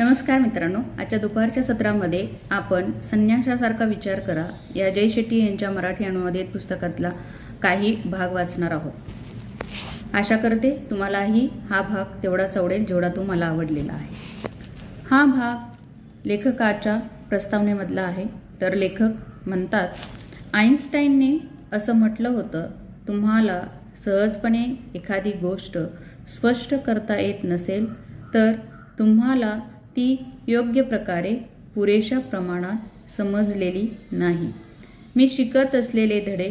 नमस्कार मित्रांनो आजच्या दुपारच्या सत्रामध्ये आपण संन्यासासारखा विचार करा. या जय शेट्टी यांच्या मराठी अनुवादित पुस्तकातला काही भाग वाचणार आहोत. आशा करते तुम्हालाही हा भाग तेवढाच आवडेल जेवढा तो मला आवडलेला आहे. हा भाग लेखकाच्या प्रस्तावनेमधला आहे. तर लेखक म्हणतात आईन्स्टाईनने असं म्हटलं होतं तुम्हाला सहजपणे एखादी गोष्ट स्पष्ट करता येत नसेल तर तुम्हाला ती योग्य प्रकारे पुरेशा प्रमाणात समजलेली नाही. मी शिकत असलेले धडे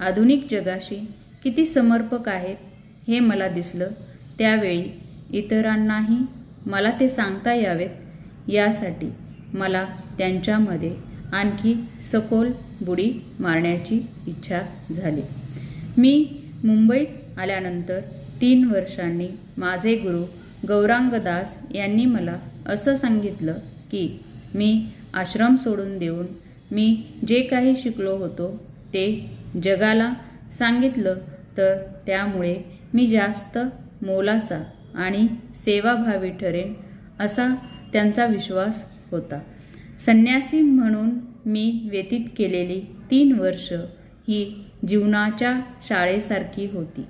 आधुनिक जगाशी किती समर्पक आहेत हे मला दिसलं. त्यावेळी इतरांनाही मला ते सांगता यावेत यासाठी मला त्यांच्यामध्ये आणखी सखोल बुडी मारण्याची इच्छा झाली. मी मुंबईत आल्यानंतर तीन वर्षांनी माझे गुरु गौरांगदास यांनी मला असं सांगितलं की मी आश्रम सोडून देऊन मी जे काही शिकलो होतो ते जगाला सांगितलं तर त्यामुळे मी जास्त मोलाचा आणि सेवाभावी ठरेन असा त्यांचा विश्वास होता. संन्यासी म्हणून मी व्यतीत केलेली तीन वर्ष ही जीवनाच्या शाळेसारखी होती.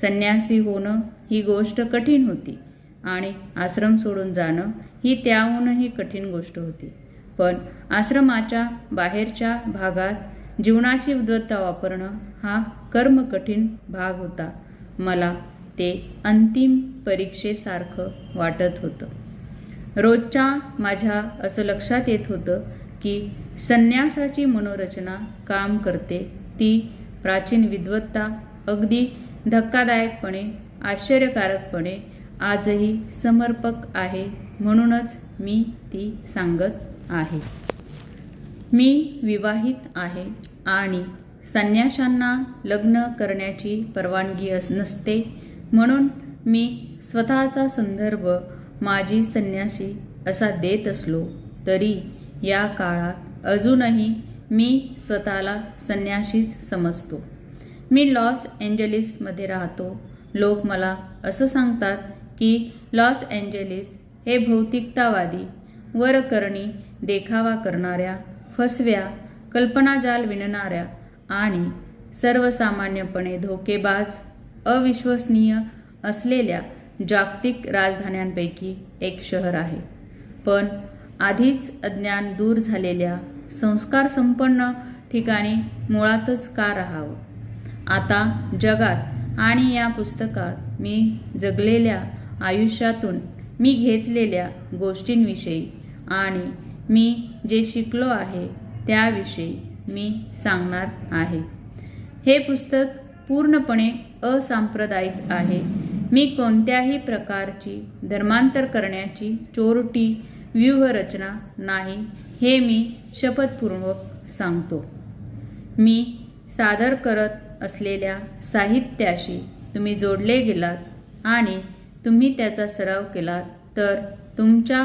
संन्यासी होणं ही गोष्ट कठीण होती. आणि आश्रम सोडून जाणं ही त्याहूनही कठीण गोष्ट होती. पण आश्रमाच्या बाहेरच्या भागात जीवनाची उद्वत्ता वापरणं हा कर्म कठीण भाग होता. मला ते अंतिम परीक्षेसारखं वाटत होतं. रोजच्या माझ्या असं लक्षात येत होतं की संन्यासाची मनोरचना काम करते. ती प्राचीन विद्वत्ता अगदी धक्कादायकपणे आश्चर्यकारकपणे आजही समर्पक आहे म्हणूनच मी ती सांगत आहे. मी विवाहित आहे आणि संन्याशांना लग्न करण्याची परवानगी अस नसते. म्हणून मी स्वतःचा संदर्भ माझी संन्यासी असा देत असलो तरी या काळात अजूनही मी स्वतःला संन्याशीच समजतो. मी लॉस एंजलिसमध्ये राहतो. लोक मला असं सांगतात की लॉस एंजेलिस हे भौतिकतावादी वरकरणी देखावा करणाऱ्या फसव्या कल्पनाजाल विणणाऱ्या आणि सर्वसामान्यपणे धोकेबाज अविश्वसनीय असलेल्या जागतिक राजधान्यांपैकी एक शहर आहे. पण आधीच अज्ञान दूर झालेल्या संस्कार संपन्न ठिकाणी मुळातच का राहावं? आता जगात आणि या पुस्तकात मी जगलेल्या आयुष्यातून मी घेतलेल्या गोष्टींविषयी आणि मी जे शिकलो आहे त्याविषयी मी सांगणार आहे. हे पुस्तक पूर्णपणे असांप्रदायिक आहे. मी कोणत्याही प्रकारची धर्मांतर करण्याची चोरटी व्यूहरचना नाही हे मी शपथपूर्वक सांगतो. मी सादर करत असलेल्या साहित्याशी तुम्ही जोडले गेलात आणि तुम्ही त्याचा सराव केलात तर तुमच्या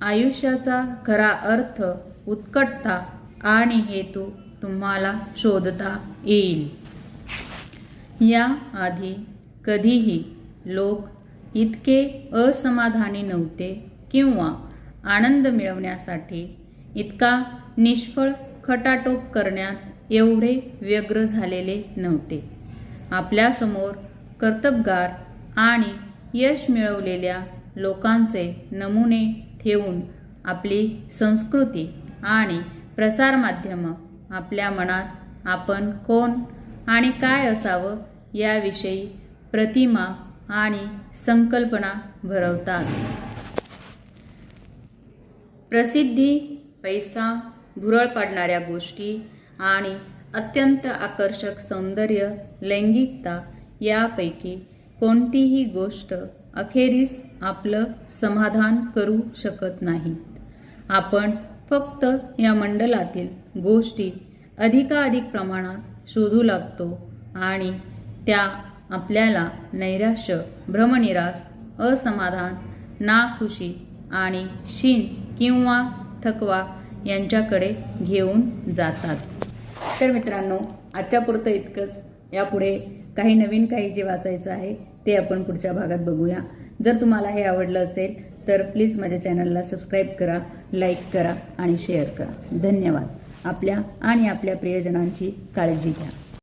आयुष्याचा खरा अर्थ उत्कटता आणि हेतू तुम्हाला शोधता येईल. या आधी कधीही लोक इतके असमाधानी नव्हते किंवा आनंद मिळवण्यासाठी इतका निष्फळ खटाटोप करण्यात एवढे व्यग्र झालेले नव्हते. आपल्यासमोर कर्तबगार आणि यश मिळवलेल्या लोकांचे नमुने ठेवून आपली संस्कृती आणि प्रसारमाध्यमं आपल्या मनात आपण कोण आणि काय असावं याविषयी प्रतिमा आणि संकल्पना भरवतात. प्रसिद्धी पैसा भुरळ पाडणाऱ्या गोष्टी आणि अत्यंत आकर्षक सौंदर्य लैंगिकता यापैकी कोणतीही गोष्ट अखेरीस आपलं समाधान करू शकत नाही. आपण फक्त या मंडलातील गोष्टी अधिकाधिक प्रमाणात शोधू लागतो आणि त्या आपल्याला नैराश्य भ्रमनिरास असमाधान नाखुशी आणि शीण किंवा थकवा यांच्याकडे घेऊन जातात. तर मित्रांनो आजच्या पुरतं इतकंच. यापुढे काही नवीन काही जे वाचायचं आहे ते आपण पुढच्या भागात बघूया. जर तुम्हाला हे आवडलं असेल तर प्लीज माझ्या चॅनलला सबस्क्राईब करा लाईक करा आणि शेअर करा. धन्यवाद. आपल्या आणि आपल्या प्रियजनांची काळजी घ्या.